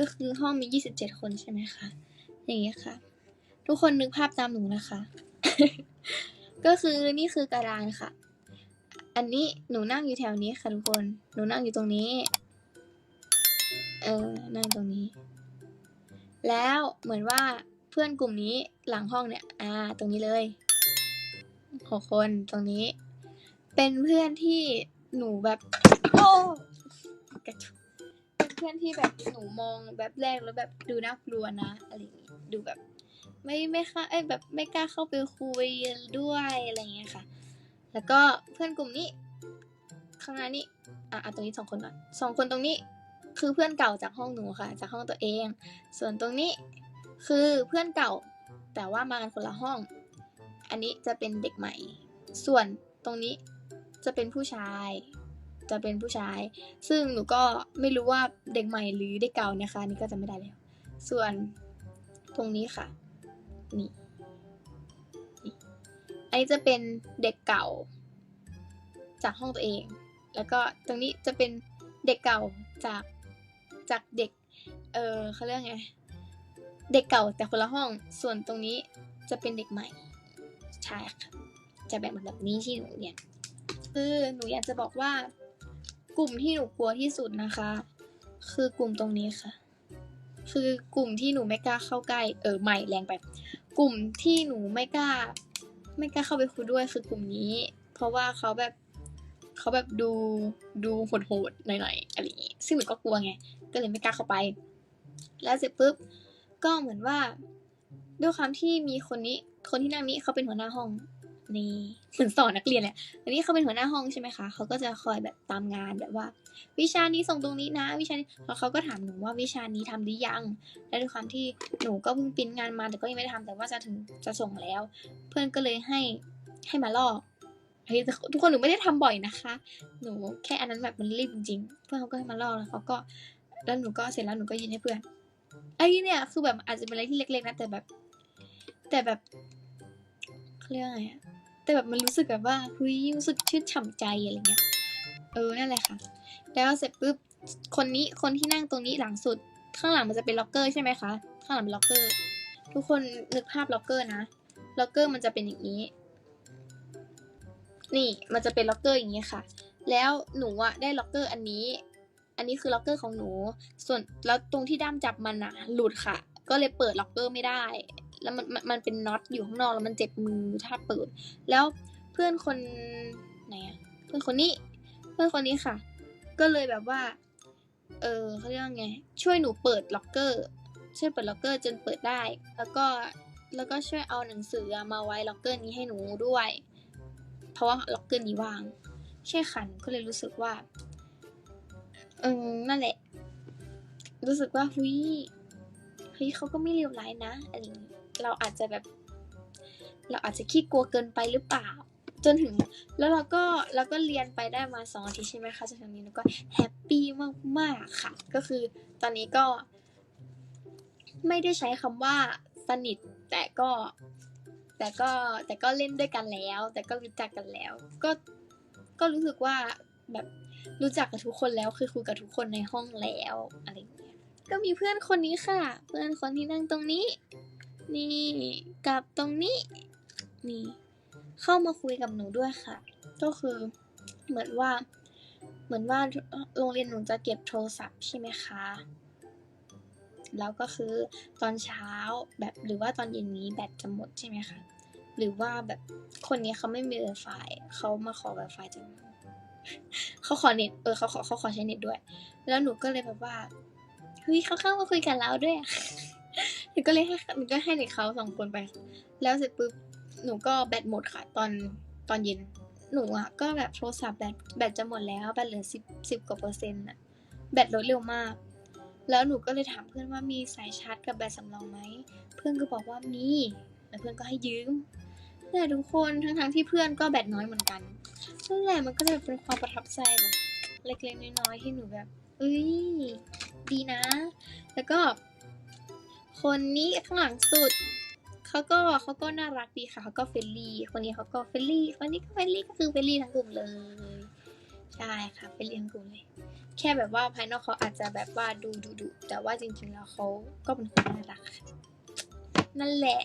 ก็คือห้องมี 27 คนใช่ไหมคะ อย่างนี้ค่ะ ทุกคนนึกภาพตามหนูนะคะ ก็คือนี่คือกระดานค่ะ อันนี้หนูนั่งอยู่แถวนี้ค่ะทุกคน หนูนั่งอยู่ตรงนี้ เออ นั่งตรงนี้ แล้วเหมือนว่าเพื่อนกลุ่มนี้หลังห้องเนี่ย อ่า ตรงนี้เลยหกคนตรงนี้ เป็นเพื่อนที่หนูแบบ โอ้กระจุก พื่อนที่แบบหนูมองแบบแรกแล้วแบบดูน่ากลัวนะอะไรอย่างงี้ดูแบบ ไม่ไม่ค่ะเอ้ยแบบไม่กล้าเข้าไปคุยด้วยอะไรอย่างเงี้ยค่ะ แล้วก็เพื่อนกลุ่มนี้ ข้างหน้านี่อะอะตรงนี้สองคนก่อนสองคนตรงนี้คือเพื่อนเก่าจากห้องหนูค่ะ จากห้องตัวเอง ส่วนตรงนี้คือเพื่อนเก่าแต่ว่ามากันคนละห้อง อันนี้จะเป็นเด็กใหม่ ส่วนตรงนี้จะเป็นผู้ชาย จะเป็นผู้ชาย ซึ่งหนูก็ไม่รู้ว่าเด็กใหม่หรือเด็กเก่านะคะนี่ก็จะไม่ได้แล้ว ส่วนตรงนี้ค่ะนี่อันนี้จะเป็นเด็กเก่า จากห้องตัวเอง แล้วก็ตรงนี้จะเป็นเด็กเก่าจากจากเด็ก เออเขาเรียกไง เด็กเก่าแต่คนละห้อง ส่วนตรงนี้จะเป็นเด็กใหม่ ใช่ค่ะ จะแบบแบบนี้ที่หนูเรียนคือหนูอยากจะบอกว่า กลุ่มที่หนูกลัวที่สุดนะคะ คือกลุ่มตรงนี้ค่ะ คือกลุ่มที่หนูไม่กล้าเข้าใกล้เออใหม่แรงไป กลุ่มที่หนูไม่กล้า ไม่กล้าเข้าไปคุยด้วยคือกลุ่มนี้ เพราะว่าเขาแบบเขาแบบดูดูโหดๆหน่อยๆอะไรอย่างงี้ซึ่งหนูก็กลัวไงก็เลยไม่กล้าเข้าไป แล้วเสร็จปุ๊บก็เหมือนว่าด้วยความที่มีคนนี้คนที่นั่งนี้เขาเป็นหัวหน้าห้อง นี่เหมือนสอนนักเรียนเลยอันนี้เขาเป็นหัวหน้าห้องใช่ไหมคะเขาก็จะคอยแบบตามงานแบบว่า วิชานี้ส่งตรงนี้นะ วิชานี้แล้วเขาก็ถามหนูว่าวิชานี้ทำหรือยัง และด้วยความที่หนูก็เพิ่งปริ้นงานมาแต่ก็ยังไม่ได้ทำแต่ว่าจะถึงจะส่งแล้ว เพื่อนก็เลยให้ให้มาลอกทุกคนหนูไม่ได้ทำบ่อยนะคะ หนูแค่อันนั้นแบบมันรีบจริงเพื่อนเขาก็ให้มาลอกแล้วเขาก็แล้วหนูก็เสร็จแล้วหนูก็ยืนให้เพื่อนไอ้เนี่ยคือแบบอาจจะเป็นอะไรที่เล็กๆนะแต่แบบ แต่แบบเขาเรียกว่าไงอะ แต่แบบมันรู้สึกแบบว่าเฮ้ยรู้สึกชื่นฉ่ำใจอะไรเงี้ยเออนั่นแหละค่ะ แล้วเสร็จปุ๊บคนนี้คนที่นั่งตรงนี้หลังสุด ข้างหลังมันจะเป็นล็อกเกอร์ใช่ไหมคะข้างหลังเป็นล็อกเกอร์ ทุกคนนึกภาพล็อกเกอร์นะล็อกเกอร์มันจะเป็นอย่างนี้ นี่มันจะเป็นล็อกเกอร์อย่างนี้ค่ะ แล้วหนูอะได้ล็อกเกอร์อันนี้ อันนี้คือล็อกเกอร์ของหนู ส่วนแล้วตรงที่ด้ามจับมันอะหลุดค่ะ ก็เลยเปิดล็อกเกอร์ไม่ได้ แล้วมันมันเป็นน็อตอยู่ข้างนอกแล้วมันเจ็บมือถ้าเปิด แล้วเพื่อนคนไหนอะเพื่อนคนนี้ เพื่อนคนนี้ค่ะ ก็เลยแบบว่า เออเขาเรียกว่าไง ช่วยหนูเปิดล็อกเกอร์ช่วยเปิดล็อกเกอร์จนเปิดได้ แล้วก็แล้วก็ช่วยเอาหนังสือมาไว้ล็อกเกอร์นี้ให้หนูด้วย เพราะว่าล็อกเกอร์นี้ว่าง ใช่ค่ะหนูก็เลยรู้สึกว่าเออนั่นแหละ รู้สึกว่าเฮ้ยเฮ้ยเขาก็ไม่เลวร้ายนะอะไรอย่างงี้ เราอาจจะแบบ เราอาจจะขี้กลัวเกินไปหรือเปล่า จนถึงแล้วเราก็เราก็เรียนไปได้มาสองอาทิตย์ใช่ไหมคะจนถึงนี้แล้วก็แฮปปี้มากๆค่ะ ก็คือตอนนี้ก็ ไม่ได้ใช้คำว่าสนิทแต่ก็แต่ก็แต่ก็เล่นด้วยกันแล้ว แต่ก็รู้จักกันแล้ว ก็ก็รู้สึกว่าแบบรู้จักกับทุกคนแล้วคือคุยกับทุกคนในห้องแล้วอะไรอย่างเงี้ยก็มีเพื่อนคนนี้ค่ะ เพื่อนคนที่นั่งตรงนี้ นี่กับตรงนี้ นี่ เข้ามาคุยกับหนูด้วยค่ะ ก็คือเหมือนว่า เหมือนว่าโรงเรียนหนูจะเก็บโทรศัพท์ใช่ไหมคะ แล้วก็คือตอนเช้าแบบหรือว่าตอนเย็นนี้แบตจะหมดใช่ไหมคะ หรือว่าแบบคนนี้เขาไม่มี Wi-Fi เขามาขอ Wi-Fi จากหนูเขาขอเน็ตเออเขาขอเขาขอใช้เน็ตด้วย แล้วหนูก็เลยแบบว่าเฮ้ยเขาเข้ามาคุยกับเราด้วย หนูก็เลยให้หนูก็ให้เด็กเขาสองคนไป แล้วเสร็จปุ๊บหนูก็แบตหมดค่ะ ตอนตอนเย็น หนูอะก็แบบโทรศัพท์แบตแบตจะหมดแล้วแบตเหลือสิบสิบกว่าเปอร์เซ็นต์อะแบตลดเร็วมาก แล้วหนูก็เลยถามเพื่อนว่ามีสายชาร์จกับแบตสำรองไหม เพื่อนก็บอกว่ามีแล้วเพื่อนก็ให้ยืมแต่ทุกคนทั้งๆที่เพื่อนก็แบตน้อยเหมือนกันนั่นแหละมันก็เลยเป็นความประทับใจแบบเล็กๆน้อยๆที่หนูแบบเอ้ยดีนะ แล้วก็ คนนี้ข้างหลังสุดเขาก็เขาก็น่ารักดีค่ะเขาก็เฟรนลี่ คนนี้เขาก็เฟรนลี่ คนนี้ก็เฟรนลี่ก็คือเฟรนลี่ทั้งกลุ่มเลย ใช่ค่ะเฟรนลี่ทั้งกลุ่มเลย แค่แบบว่าภายนอกเขาอาจจะแบบว่าดูดุดุแต่ว่าจริงๆแล้วเขาก็เป็นคนน่ารักค่ะนั่นแหละ